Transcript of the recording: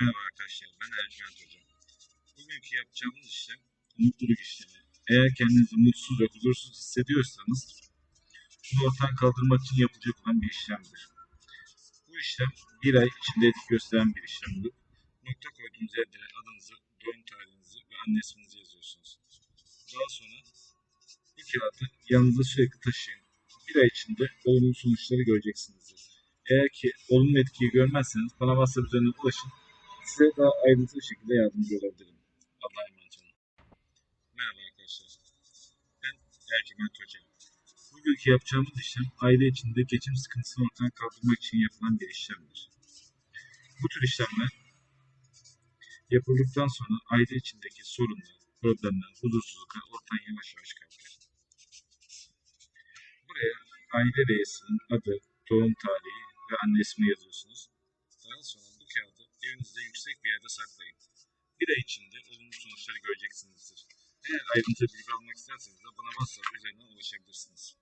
Merhaba arkadaşlar, ben Ercüment Hocam. Bugünkü yapacağımız işlem mutluluk işlemi. Eğer kendinizi mutsuz ve huzursuz hissediyorsanız bunu ortadan kaldırmak için yapılacak olan bir işlemdir. Bu işlem bir ay içinde etki gösteren bir işlemdir. Nokta koyduğunuz yerde adınızı, doğum tarihinizi ve anne isminizi yazıyorsunuz. Daha sonra bu kağıdı yanınızda sürekli taşıyın. Bir ay içinde olumlu sonuçları göreceksinizdir. Eğer ki olumlu etkiyi görmezseniz bana WhatsApp üzerinden ulaşın. Size daha ayrıntılı şekilde yardımcı olabilirim. Allah'a emanet olun. Merhaba arkadaşlar. Ben Ercüment Hoca. Bugünkü yapacağımız işlem aile içinde geçim sıkıntısını ortadan kaldırmak için yapılan bir işlemdir. Bu tür işlemler yapıldıktan sonra aile içindeki sorunlar, problemler, huzursuzluklar ortadan yavaş yavaş kalkar. Buraya aile reisinin adı, doğum tarihi ve anne ismini yazıyorsunuz. Daha sonra evinizde yüksek bir yerde saklayın. Bir ay içinde olumlu sonuçları göreceksinizdir. Eğer ayrıntılı bilgi almak isterseniz de bana WhatsApp üzerinden ulaşabilirsiniz.